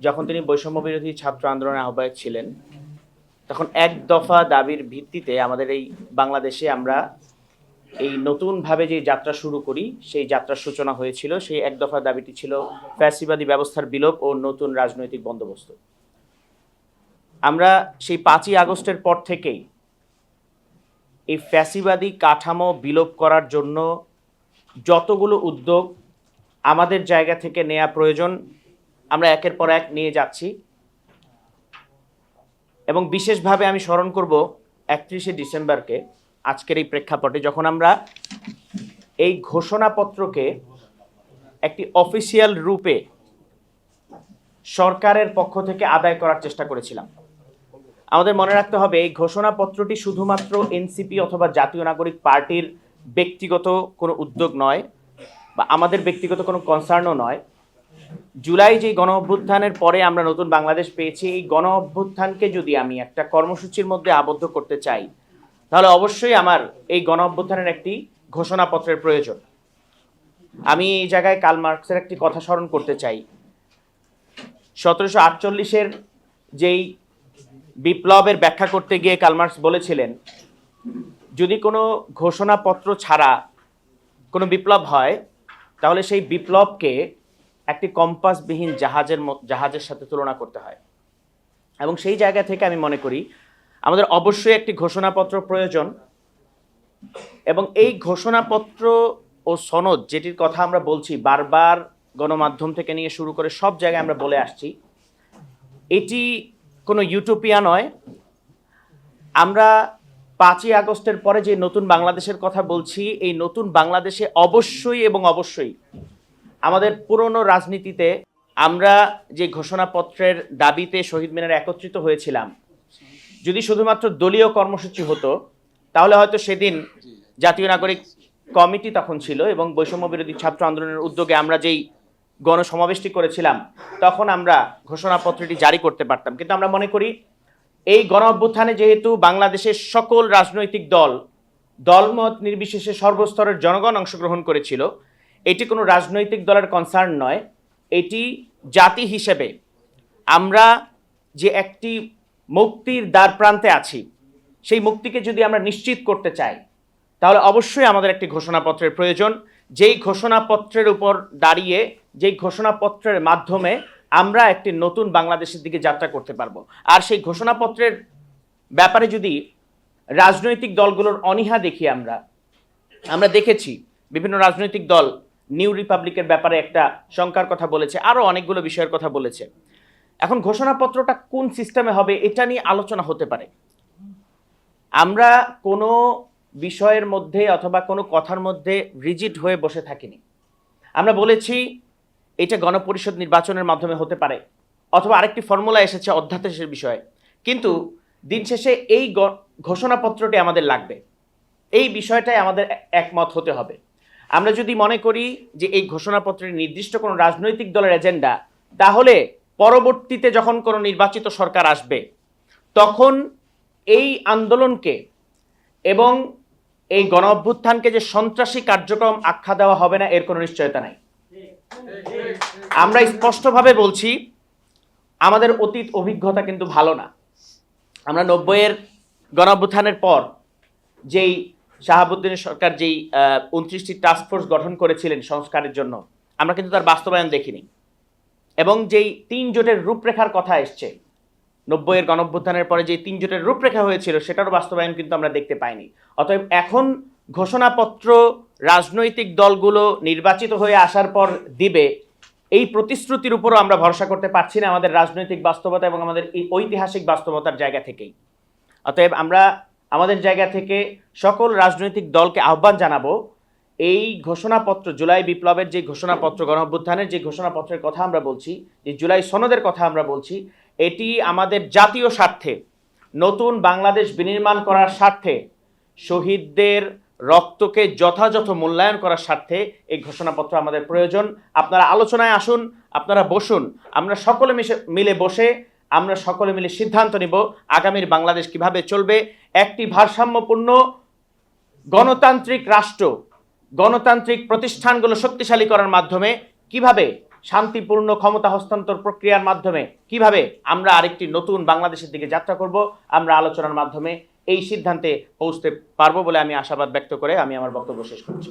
যখন তিনি বৈষম্য বিরোধী ছাত্র আন্দোলনের আহ্বায়ক ছিলেন, তখন এক দফা দাবির ভিত্তিতে আমাদের এই বাংলাদেশে আমরা এই নতুনভাবে যে যাত্রা শুরু করি, সেই যাত্রার সূচনা হয়েছিল। সেই এক দফা দাবিটি ছিল ফ্যাসিবাদী ব্যবস্থার বিলোপ ও নতুন রাজনৈতিক বন্দোবস্ত। আমরা সেই পাঁচই আগস্টের পর থেকেই এই ফ্যাসিবাদী কাঠামো বিলোপ করার জন্য যতগুলো উদ্যোগ আমাদের জায়গা থেকে নেওয়া প্রয়োজন আমরা একের পর এক নিয়ে যাচ্ছি। এবং বিশেষভাবে আমি স্মরণ করব একত্রিশে ডিসেম্বরকে, আজকের এই প্রেক্ষাপটে, যখন আমরা এই ঘোষণাপত্রকে একটি অফিসিয়াল রূপে সরকারের পক্ষ থেকে আদায় করার চেষ্টা করেছিলাম। আমাদের মনে রাখতে হবে, এই ঘোষণাপত্রটি শুধুমাত্র এনসিপি অথবা জাতীয় নাগরিক পার্টির ব্যক্তিগত কোনো উদ্যোগ নয় বা আমাদের ব্যক্তিগত কোনো কনসার্নও নয়। জুলাই যে গণ অভ্যুত্থানের পরে আমরা নতুন বাংলাদেশ পেয়েছি, এই গণ অভ্যুত্থানকে যদি আমি একটা কর্মসূচির মধ্যে আবদ্ধ করতে চাই, তাহলে অবশ্যই আমার এই গণ অভ্যুত্থানের একটি ঘোষণাপত্রের প্রয়োজন। আমি এই জায়গায় কাল মার্কসের একটি কথা স্মরণ করতে চাই। সতেরোশো আটচল্লিশের যেই বিপ্লবের ব্যাখ্যা করতে গিয়ে কালমার্কস বলেছিলেন, যদি কোনো ঘোষণাপত্র ছাড়া কোনো বিপ্লব হয়, তাহলে সেই বিপ্লবকে একটি কম্পাসবিহীন জাহাজের জাহাজের সাথে তুলনা করতে হয়। এবং সেই জায়গা থেকে আমি মনে করি, আমাদের অবশ্যই একটি ঘোষণাপত্র প্রয়োজন এবং এই ঘোষণাপত্র ও সনদ যেটির কথা আমরা বলছি, বারবার গণমাধ্যম থেকে নিয়ে শুরু করে সব জায়গায় আমরা বলে আসছি, এটি কোনো ইউটোপিয়া নয়। আমরা পাঁচই আগস্টের পরে যে নতুন বাংলাদেশের কথা বলছি, এই নতুন বাংলাদেশে অবশ্যই এবং অবশ্যই আমাদের পুরনো রাজনীতিতে আমরা যে ঘোষণাপত্রের দাবিতে শহীদ মিনারে একত্রিত হয়েছিলাম, যদি শুধুমাত্র দলীয় কর্মসূচি হতো, তাহলে হয়তো সেদিন জাতীয় নাগরিক কমিটি তখন ছিল এবং বৈষম্য বিরোধী ছাত্র আন্দোলনের উদ্যোগে আমরা যেই গণসমাবেশটি করেছিলাম, তখন আমরা ঘোষণাপত্রটি জারি করতে পারতাম। কিন্তু আমরা মনে করি, এই গণ অভ্যুত্থানে যেহেতু বাংলাদেশের সকল রাজনৈতিক দল, দলমত নির্বিশেষে সর্বস্তরের জনগণ অংশগ্রহণ করেছিল এটি কোনো রাজনৈতিক দলের কনসার্ন নয়। এটি জাতি হিসেবে আমরা যে একটি মুক্তির দ্বার প্রান্তে আছি, সেই মুক্তিকে যদি আমরা নিশ্চিত করতে চাই, তাহলে অবশ্যই আমাদের একটি ঘোষণাপত্রের প্রয়োজন। যেই ঘোষণাপত্রের উপর দাঁড়িয়ে, যেই ঘোষণাপত্রের মাধ্যমে আমরা একটি নতুন বাংলাদেশের দিকে যাত্রা করতে পারব। আর সেই ঘোষণাপত্রের ব্যাপারে যদি রাজনৈতিক দলগুলোর অনীহা দেখি আমরা আমরা দেখেছি বিভিন্ন রাজনৈতিক দল নিউ রিপাবলিকের ব্যাপারে একটা শঙ্কার কথা বলেছে আরও অনেকগুলো বিষয়ের কথা বলেছে। এখন ঘোষণাপত্রটা কোন সিস্টেমে হবে এটা নিয়ে আলোচনা হতে পারে। আমরা কোনো বিষয়ের মধ্যে অথবা কোনো কথার মধ্যে রিজিট হয়ে বসে থাকিনি। আমরা বলেছি এটা গণপরিষদ নির্বাচনের মাধ্যমে হতে পারে, অথবা আরেকটি ফর্মুলা এসেছে অধ্যাদেশের বিষয়ে। কিন্তু দিন শেষে এই ঘোষণাপত্রটি আমাদের লাগবে। এই বিষয়টাই আমাদের একমত হতে হবে। আমরা যদি মনে করি যে এই ঘোষণাপত্রের নির্দিষ্ট কোনো রাজনৈতিক দলের এজেন্ডা, তাহলে পরবর্তীতে যখন কোনো নির্বাচিত সরকার আসবে, তখন এই আন্দোলনকে এবং এই গণ অভ্যুত্থানকে যে সন্ত্রাসী কার্যক্রম আখ্যা দেওয়া হবে না, এর কোনো নিশ্চয়তা নাই। আমরা স্পষ্টভাবে বলছি, আমাদের অতীত অভিজ্ঞতা কিন্তু ভালো না। আমরা নব্বইয়ের গণ অভ্যুত্থানের পর যেই শাহাবুদ্দিনের সরকার যেই উনত্রিশটি টাস্কফোর্স গঠন করেছিলেন সংস্কারের জন্য, আমরা কিন্তু তার বাস্তবায়ন দেখিনি। এবং যেই তিন জোটের রূপরেখার কথা এসছে, নব্বইয়ের গণঅভ্যুত্থানের পরে যে তিন জোটের রূপরেখা হয়েছিল, সেটারও বাস্তবায়ন কিন্তু আমরা দেখতে পাইনি। অতএব এখন ঘোষণাপত্র, রাজনৈতিক দলগুলো নির্বাচিত হয়ে আসার পর দিবে, এই প্রতিশ্রুতির উপরও আমরা ভরসা করতে পারছি না আমাদের রাজনৈতিক বাস্তবতা এবং আমাদের ঐতিহাসিক বাস্তবতার জায়গা থেকেই। অতএব আমরা আমাদের জায়গা থেকে সকল রাজনৈতিক দলকে আহ্বান জানাব। এই ঘোষণাপত্র, জুলাই বিপ্লবের যে ঘোষণাপত্র, গণঅভ্যুত্থানের যে ঘোষণাপত্রের কথা আমরা বলছি, যে জুলাই সনদের কথা আমরা বলছি, এটি আমাদের জাতীয় স্বার্থে, নতুন বাংলাদেশ বিনির্মাণ করার স্বার্থে, শহীদদের রক্তকে যথাযথ মূল্যায়ন করার স্বার্থে এই ঘোষণাপত্র আমাদের প্রয়োজন। আপনারা আলোচনায় আসুন, আপনারা বসুন, আমরা সকলে মিশে মিলে বসে আমরা সকলে মিলে সিদ্ধান্ত নিব আগামীর বাংলাদেশ কীভাবে চলবে। একটি ভারসাম্যপূর্ণ গণতান্ত্রিক রাষ্ট্র, গণতান্ত্রিক প্রতিষ্ঠানগুলো শক্তিশালী করার মাধ্যমে কীভাবে শান্তিপূর্ণ ক্ষমতা হস্তান্তর প্রক্রিয়ার মাধ্যমে কীভাবে আমরা আরেকটি নতুন বাংলাদেশের দিকে যাত্রা করব, আমরা আলোচনার মাধ্যমে এই সিদ্ধান্তে পৌঁছতে পারব বলে আমি আশাবাদ ব্যক্ত করে আমি আমার বক্তব্য শেষ করছি।